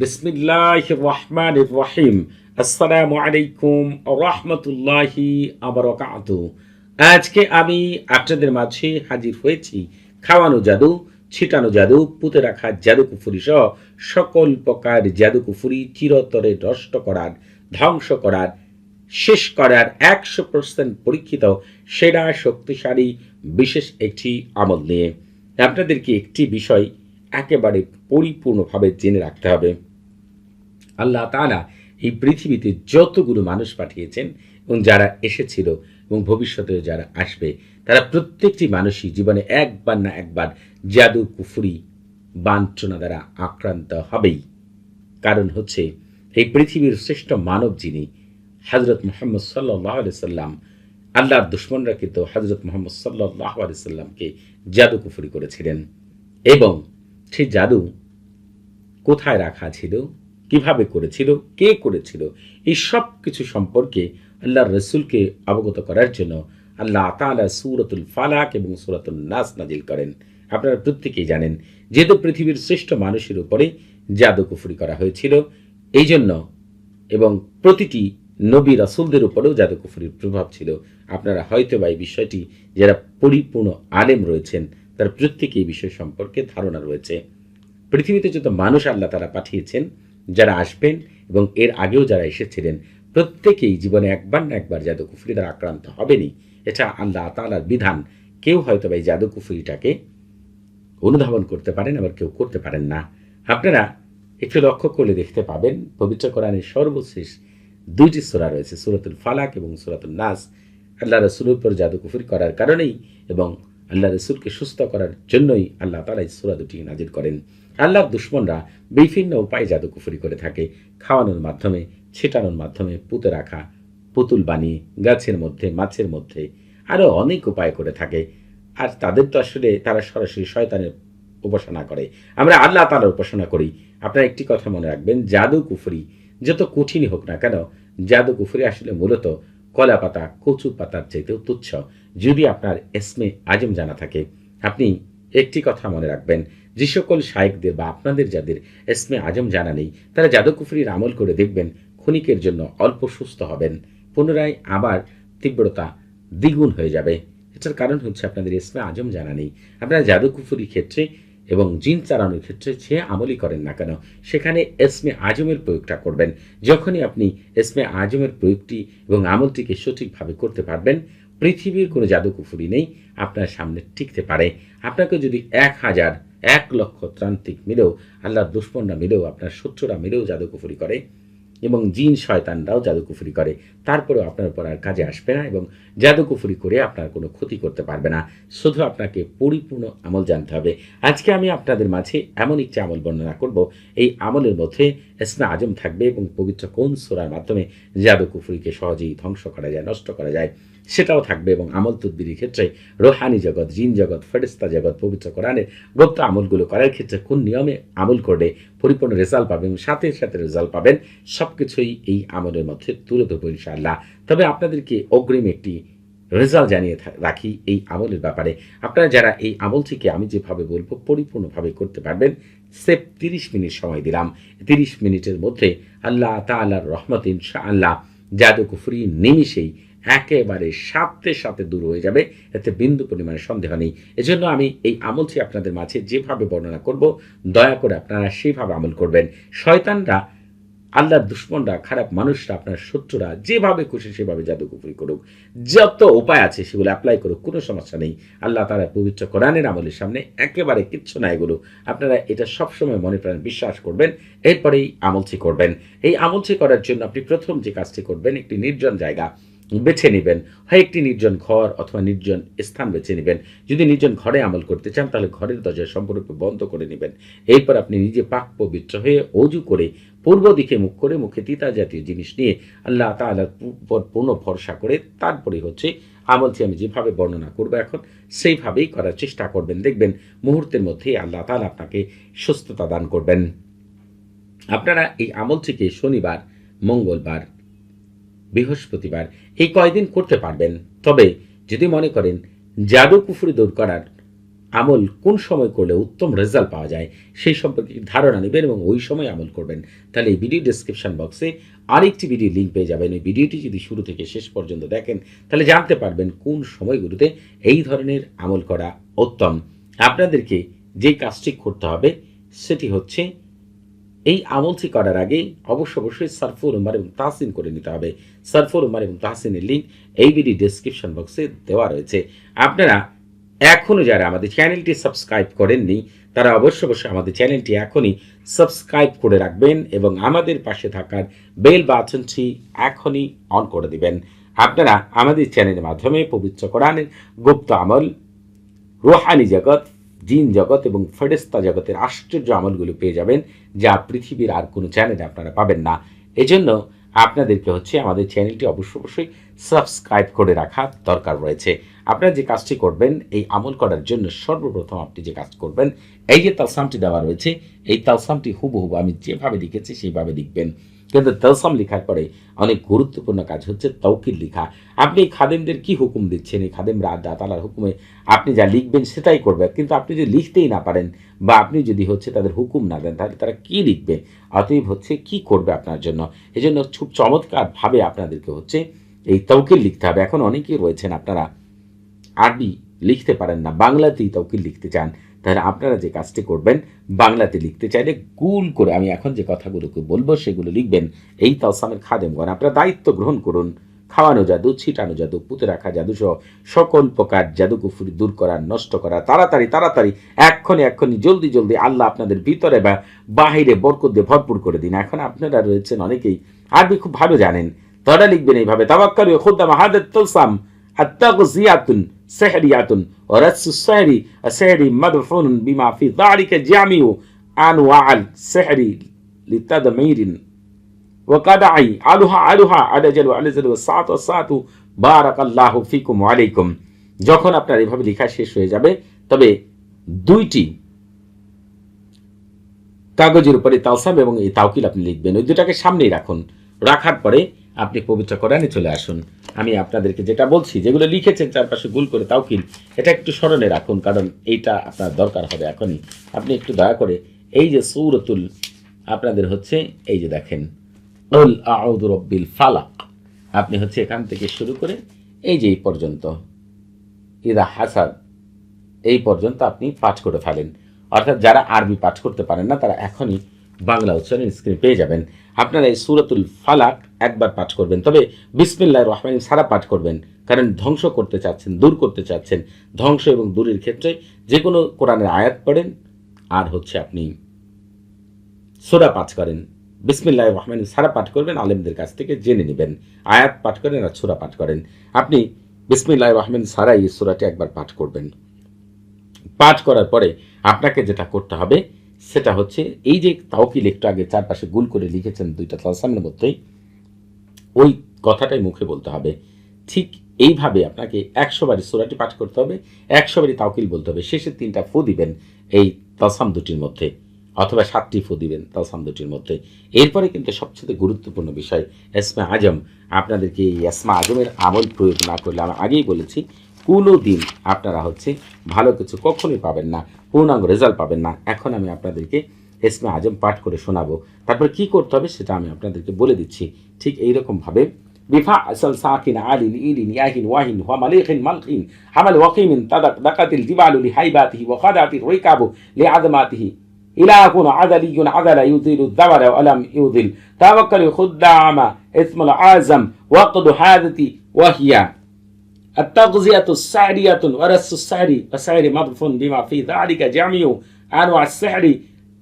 বিসমিল্লাহ রহমান রহিম। আসসালামু আলাইকুম আজকে আমি আপনাদের মাঝে হাজির হয়েছি। খাওয়ানো জাদু, ছিটানো জাদু, পুঁতে রাখা জাদু কুফুরি সহ সকল প্রকার জাদু কুফুরি চিরতরে নষ্ট করার, ধ্বংস করার, শেষ করার একশো পার্সেন্ট পরীক্ষিত সেরা শক্তিশালী বিশেষ একটি আমল নিয়ে আপনাদেরকে একটি বিষয় একেবারে পরিপূর্ণভাবে জেনে রাখতে হবে। আল্লাহ তাআলা এই পৃথিবীতে যতগুলো মানুষ পাঠিয়েছেন এবং যারা এসেছিল এবং ভবিষ্যতে যারা আসবে, তারা প্রত্যেকটি মানুষই জীবনে একবার না একবার জাদু, কুফুরি, বাঞ্ছনা দ্বারা আক্রান্ত হবেই। কারণ হচ্ছে এই পৃথিবীর শ্রেষ্ঠ মানব যিনি হজরত মোহাম্মদ সাল্লাহ সাল্লাম, আল্লাহর দুশ্মনরা কিন্তু হজরত মোহাম্মদ সাল্লাহ সাল্লামকে জাদু, কুফুরি করেছিলেন। এবং সেই জাদু কোথায় রাখা ছিল? কীভাবে করেছিল? কে করেছিল? এই সব কিছু সম্পর্কে আল্লাহর রসুলকে অবগত করার জন্য আল্লাহ তাআলা সুরতুল ফালাক এবং সুরাতুল নাস নাজিল করেন। আপনারা প্রত্যেকেই জানেন যেহেতু পৃথিবীর শ্রেষ্ঠ মানুষের উপরে জাদু কুফুরি করা হয়েছিল। এই জন্য এবং প্রতিটি নবী রাসুলদের উপরেও জাদু কুফুরির প্রভাব ছিল। আপনারা হয়তো বা এই বিষয়টি, যারা পরিপূর্ণ আলেম রয়েছেন তার প্রত্যেকেই এই বিষয় সম্পর্কে ধারণা রয়েছে। পৃথিবীতে যত মানুষ আল্লাহ তারা পাঠিয়েছেন, যারা আসবেন এবং এর আগেও যারা এসেছিলেন, প্রত্যেকেই জীবনে একবার না একবার জাদু কুফরি দ্বারা আক্রান্ত হবেনই। এটা আল্লাহ তালার বিধান। কেউ হয়তো বা এই জাদু কুফরিটাকে অনুধাবন করতে পারেন, আবার কেউ করতে পারেন না। আপনারা একটু লক্ষ্য করলে দেখতে পাবেন, পবিত্র কোরআনের সর্বশেষ দুইটি সোরা রয়েছে, সুরাতুল ফালাক এবং সুরাতুল নাস। আল্লাহ রসুলের উপর জাদু কুফরি করার কারণেই এবং আল্লাহ রসুলকে সুস্থ করার জন্যই আল্লাহ তালা এই সুরা দুটি নাজির করেন। আল্লাহর দুশ্মনরা বিভিন্ন উপায়ে জাদু কুফরি করে থাকে, খাওয়ানোর মাধ্যমে, ছেটানোর মাধ্যমে, পুঁতে রাখা, পুতুল বানিয়ে, গাছের মধ্যে, মাছের মধ্যে আরও অনেক উপায় করে থাকে। আর তাদের তো আসলে তারা সরাসরি শয়তানের উপাসনা করে। আমরা আল্লাহ তালার উপাসনা করি। আপনারা একটি কথা মনে রাখবেন, জাদু কুফরি যত কঠিনই হোক না কেন, জাদু কুফরি আসলে মূলত কলা পাতা, কচু পাতার চাইতেও তুচ্ছ। যদি আপনার এসমে আজম জানা থাকে, আপনি একটি কথা মনে রাখবেন। যে সকল শায়েকদের বা আপনাদের যাদের এসমে আজম জানা নেই, তারা জাদু কুফরির আমল করে দেখবেন, ক্ষণিকের জন্য অল্প সুস্থ হবেন। পুনরায় আবার তীব্রতা দ্বিগুণ হয়ে যাবে। এটার কারণ হচ্ছে আপনাদের এসমে আজম জানা নেই। আপনারা জাদু কুফুরির ক্ষেত্রে এবং জিন চালানোর ক্ষেত্রে সে আমলই করেন না কেন, সেখানে এসমে আজমের প্রয়োগটা করবেন। যখনই আপনি এসমে আজমের প্রয়োগটি এবং আমলটিকে সঠিকভাবে করতে পারবেন, পৃথিবীর কোনো জাদুকুফুরি নেই, আপনার সামনে টিকতে পারে। আপনাকে যদি এক হাজার, এক লক্ষ ত্রান্তিক মিলেও, আল্লাহর দুষ্পন্না মিলেও, আপনার শত্রুরা মিলেও জাদুকুফুরি করে এবং জিন শয়তানরাও জাদুকুফুরি করে। তারপরেও আপনার উপর আর কাজে আসবে না এবং জাদুকুফুরি করে আপনার কোনো ক্ষতি করতে পারবে না। শুধু আপনাকে পরিপূর্ণ আমল জানতে হবে। আজকে আমি আপনাদের মাঝে এমন একটি আমল বর্ণনা করব। এই আমলের মধ্যে এসমে আজম থাকবে এবং পবিত্র কোন সোরার মাধ্যমে জাদুকুফুরিকে সহজেই ধ্বংস করা যায়, নষ্ট করা যায় সেটাও থাকবে এবং আমল তদ্বিরির ক্ষেত্রে রোহানি জগৎ, জিন জগৎ ফেরিস্তা জগৎ, পবিত্র কোরআনের গুপ্ত আমলগুলো করার ক্ষেত্রে কোন নিয়মে আমল করলে পরিপূর্ণ রেজাল্ট পাবেন সাথে সাথে রেজাল্ট পাবেন? সব কিছুই এই আমলের মধ্যে তুলে ধরবো ইনশাআল্লাহ। তবে আপনাদেরকে অগ্রিম একটি রেজাল্ট জানিয়ে রাখি এই আমলের ব্যাপারে। আপনারা যারা এই আমলটিকে আমি যেভাবে বলব, পরিপূর্ণভাবে করতে পারবেন। সেফ তিরিশ মিনিট সময় দিলাম। তিরিশ মিনিটের মধ্যে আল্লাহ তাআলার রহমত ইনশা আল্লাহ জাদু কুফরি নিমিষেই একেবারে সাথে সাথে দূর হয়ে যাবে। এতে বিন্দু পরিমাণে সন্দেহ নেই। এজন্য আমি এই আমলটি আপনাদের মাঝে যেভাবে বর্ণনা করব, দয়া করে আপনারা সেইভাবে আমল করবেন। শয়তানরা আল্লাহর দুশ্মনরা, খারাপ মানুষরা, আপনার শত্রুরা, যেভাবে খুশি সেভাবে জাদুকুপুরি করুক। যত উপায় আছে সেগুলো অ্যাপ্লাই করুক, কোনো সমস্যা নেই। আল্লাহ তারা পবিত্র কোরআনের আমলের সামনে একেবারে কিচ্ছু না এগুলো আপনারা এটা সবসময় মনে প্রাণ বিশ্বাস করবেন, এরপরেই আমলটি করবেন। এই আমলটি করার জন্য আপনি প্রথম যে কাজটি করবেন, একটি নির্জন জায়গা বেছে নেবেন। হয় একটি নির্জন ঘর অথবা নির্জন স্থান বেছে নেবেন। যদি নির্জন ঘরে আমল করতে চান, তাহলে ঘরের দরজা সম্পূর্ণরূপে বন্ধ করে নেবেন। এরপর আপনি নিজে পাক পবিত্র হয়ে অজু করে পূর্ব দিকে মুখ করে মুখে তিতা জাতীয় জিনিস নিয়ে আল্লাহ তাআলার উপর পূর্ণ ভরসা করে তারপরে হচ্ছে আমলটি আমি যেভাবে বর্ণনা করব এখন, সেইভাবেই করার চেষ্টা করবেন। দেখবেন মুহূর্তের মধ্যেই আল্লাহ তাআলা আপনাকে সুস্থতা দান করবেন। আপনারা এই আমলটিকে শনিবার, মঙ্গলবার, বৃহস্পতিবার এই কয়দিন করতে পারবেন। তবে যদি মনে করেন জাদু কুফুরি দূর করার আমল কোন সময় করলে উত্তম রেজাল্ট পাওয়া যায়, সেই সম্পর্কে ধারণা নেবেন এবং ওই সময় আমল করবেন। তাহলে এই ভিডিও ডিসক্রিপশন বক্সে আরেকটি ভিডিও লিঙ্ক পেয়ে যাবেন। এই ভিডিওটি যদি শুরু থেকে শেষ পর্যন্ত দেখেন, তাহলে জানতে পারবেন কোন সময়গুলোতে এই ধরনের আমল করা উত্তম। আপনাদেরকে যে কাজটি করতে হবে, সেটি হচ্ছে এই আমলটি করার আগে অবশ্য অবশ্যই সারফুল উমার এবং তাহসিন করে নিতে হবে। সারফুল উমার এবং তাহসিনের লিঙ্ক এই ভিডিও ডিসক্রিপশন বক্সে দেওয়া রয়েছে। আপনারা এখনও যারা আমাদের চ্যানেলটি সাবস্ক্রাইব করেননি, তারা অবশ্য অবশ্যই আমাদের চ্যানেলটি এখনই সাবস্ক্রাইব করে রাখবেন এবং আমাদের পাশে থাকার বেল বাটনটি এখনই অন করে দিবেন। আপনারা আমাদের চ্যানেলের মাধ্যমে পবিত্র কোরআনের গুপ্ত আমল, রোহানি জগৎ, জিন জগৎ এবং ফেরেস্তা জগতের আশ্চর্য আমলগুলো পেয়ে যাবেন, যা পৃথিবীর আর কোনো চ্যানেলে আপনারা পাবেন না। এজন্য আপনাদেরকে হচ্ছে আমাদের চ্যানেলটি অবশ্য অবশ্যই সাবস্ক্রাইব করে রাখা দরকার রয়েছে। আপনারা যে কাজটি করবেন, এই আমল করার জন্য সর্বপ্রথম আপনি যে কাজ করবেন, এই যে তালসামটি দেওয়া রয়েছে, এই তালসামটি হুবহুব আমি যেভাবে লিখেছি সেইভাবে লিখবেন। কিন্তু তলসাম লেখার পরে অনেক গুরুত্বপূর্ণ কাজ হচ্ছে তৌকির লেখা। আপনি খাদেমদের কি হুকুম দিচ্ছেন? এই খাদেমরা আল্লাহ তালার হুকুমে আপনি যা লিখবেন সেটাই করবে কিন্তু আপনি যদি লিখতেই না পারেন বা আপনি যদি হচ্ছে তাদের হুকুম না দেন, তাহলে তারা কি লিখবে? অতএব হচ্ছে কি করবে আপনার জন্য? এই জন্য খুব চমৎকারভাবে আপনাদেরকে হচ্ছে এই তৌকির লিখতে হবে। এখন অনেকেই রয়েছেন আপনারা আরবি লিখতে পারেন না, বাংলাতেই তৌকির লিখতে চান। তাহলে আপনারা যে কাজটি করবেন, বাংলাতে লিখতে চাইলে গুল করে, আমি এখন যে কথাগুলোকে বলব সেগুলো লিখবেন, এই তালসামের খাদেমগণ আপনারা দায়িত্ব গ্রহণ করুন, খাওয়ানো জাদু, ছিটানো জাদু, পুঁতে রাখা জাদু সহ সকল প্রকার জাদু কুফুরি দূর করা, নষ্ট করা, তাড়াতাড়ি তাড়াতাড়ি, এক্ষণে এক্ষণে, জলদি জলদি আল্লাহ আপনাদের ভিতরে বা বাহিরে বরকত দিয়ে ভরপুর করে দিন। এখন আপনারা রয়েছেন অনেকেই, আরবি খুব ভালো জানেন, তারা লিখবেন এইভাবে তাবাক্কালু খুদ্দাম হাদাত তালসাম আত্তাগজিয়াতুন সেহরিয়াতুন ورس السحر السحر مدفون بما في ذلك جامع أنواع السحر لتدمير وقدعي علوها علوها আলাজাল আলাজাল সাত সাত বারাক আল্লাহ ফিকুম আলাইকুম যখন আপনার এভাবে লেখা শেষ হয়ে যাবে তবে দুইটি কাগজের উপরে তালসাম এবং এই তাওকিল আপনি লিখবেন ওই দুটাকে সামনেই রাখুন রাখার পরে আপনি পবিত্র কোরআনে চলে আসুন। আমি আপনাদেরকে যেটা বলছি, যেগুলো লিখেছেন চারপাশে গুল করে তাওকিল, এটা একটু স্মরণে রাখুন, কারণ এইটা আপনার দরকার হবে এখনই। আপনি একটু দয়া করে এই যে সৌরতুল, আপনাদের হচ্ছে এই যে দেখেন, উল আউদু ফালাক আপনি হচ্ছে এখান থেকে শুরু করে এই যে এই পর্যন্ত, ইদা হাসাদ এই পর্যন্ত আপনি পাঠ করে ফেলেন। অর্থাৎ যারা আরবি পাঠ করতে পারেন না, তারা এখনই বাংলা উচ্চারণ স্ক্রিনে পেয়ে যাবেন। আপনারা এই সুরাতুল ফালাক একবার পাঠ করবেন। তবে বিসমিল্লাহ রহমান সারা পাঠ করবেন। কারণ ধ্বংস করতে চাচ্ছেন, দূর করতে চাচ্ছেন। ধ্বংস এবং দূরের ক্ষেত্রে যে কোনো কোরআনের আয়াত পড়েন, আর হচ্ছে আপনি সোরা পাঠ করেন। বিসমিল্লাহ রহমান সারা পাঠ করবেন, আলেমদের কাছ থেকে জেনে নেবেন। আয়াত পাঠ করেন আর সোরা পাঠ করেন। আপনি বিসমিল্লাহ রহমান সারা এই সোরাটি একবার পাঠ করবেন। পাঠ করার পরে আপনাকে যেটা করতে হবে, সেটা হচ্ছে এই যে তাওকিল একটু আগে চারপাশে গুল করে লিখেছেন দুইটা তালসামের মধ্যেই। ওই কথাটাই মুখে বলতে হবে। ঠিক এইভাবে আপনাকে একশো বারি সোরাটি পাঠ করতে হবে, একশো বারি তাওকিল বলতে হবে। শেষের তিনটা ফু দিবেন এই তালসাম দুটির মধ্যে, অথবা সাতটি ফু দিবেন তালসাম দুটির মধ্যে। এরপরে কিন্তু সবচেয়ে গুরুত্বপূর্ণ বিষয় এসমা আজম। আপনাদেরকে এই এসমা আজমের আমল প্রয়োগ না করলে আমি আগেই বলেছি কোনো দিন আপনারা হচ্ছে ভালো কিছু কখনোই পাবেন না, পূর্ণাঙ্গ রেজাল্ট পাবেন না। এখন আমি আপনাদেরকে এসমে আজম পাঠ করে শোনাবো তারপর কি করতে হবে সেটা আমি আপনাদেরকে বলে দিচ্ছি ঠিক এইরকমভাবে বিফা আসল সাকিন আলিন ইলিন ইয়াহিন ওয়াহিন ওয়া মালিকিন মালকিন হামাল ওয়াকিমিন তাদাক দাকাতিল জিবালু লিহাইবাতিহি ওয়া খাদাতির রিকাবু লিআদমাতিহি إله عدلي عدل يطيل الدبر ولم يضل توكل خدام اسم العازم وقد حادثي وهي التغذية السعرية ورس السعر وسعر مضف بما في ذلك جميع أنواع السحر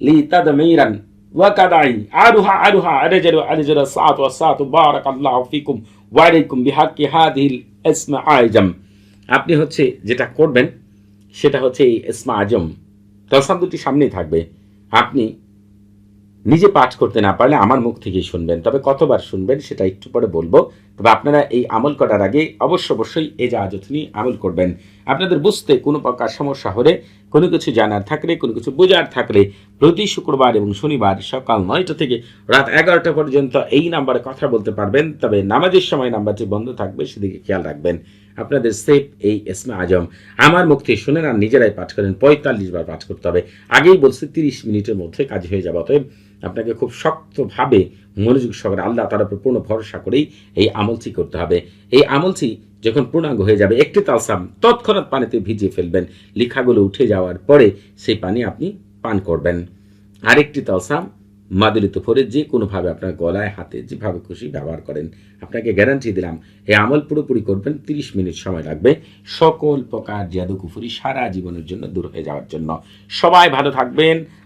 লি তাদমিরান ওয়া কাদাই আরুহা আরুহা আরজার আরজার সাত ওয়া সাত বারাকাল্লাহু ফিকুম ওয়া আলাইকুম বিহাক্কি হাদিহিল ইসমা আজম আপনি হচ্ছে যেটা করবেন, সেটা হচ্ছে এই ইসমা আজম। তসাব দুটি সামনেই থাকবে। আপনি নিজে পাঠ করতে না পারলে আমার মুখ থেকেই শুনবেন, তবে কতবার শুনবেন সেটা একটু পরে বলব। তবে আপনারা এই আমল করার আগে অবশ্য অবশ্যই এই জাহাজত নিয়ে আমল করবেন। আপনাদের বুঝতে কোনো প্রকার সমস্যা হলে, কোনো কিছু জানার থাকলে, কোনো কিছু বোঝার থাকলে প্রতি শুক্রবার এবং শনিবার সকাল নয়টা থেকে রাত এগারোটা পর্যন্ত এই নাম্বারে কথা বলতে পারবেন। তবে নামাজের সময় নাম্বারটি বন্ধ থাকবে, সেদিকে খেয়াল রাখবেন। আপনাদের সেফ এই এসমা আজম। আমার মুক্তি শুনে না নিজেরাই পাঠ করেন, পঁয়তাল্লিশ বার পাঠ করতে হবে। আগেই বলছি তিরিশ মিনিটের মধ্যে কাজ হয়ে যাবে, অতএব আপনাকে খুব শক্তভাবে মনোযোগ সহকারে আল্লাহ তার উপর পূর্ণ ভরসা করেই এই আমলটি করতে হবে। এই আমলটি যখন পূর্ণাঙ্গ হয়ে যাবে, একটি তালসাম তৎক্ষণাৎ পানিতে ভিজিয়ে ফেলবেন। লিখাগুলো উঠে যাওয়ার পরে সেই পানি আপনি পান করবেন। আরেকটি তালসাম মাদুলিত ফোরে যে কোনোভাবে আপনার গলায়, হাতে যেভাবে খুশি ব্যবহার করেন। আপনাকে গ্যারান্টি দিলাম, এই আমল পুরোপুরি করবেন, তিরিশ মিনিট সময় লাগবে সকল প্রকার জাদু কুফুরি সারা জীবনের জন্য দূর হয়ে যাওয়ার জন্য। সবাই ভালো থাকবেন।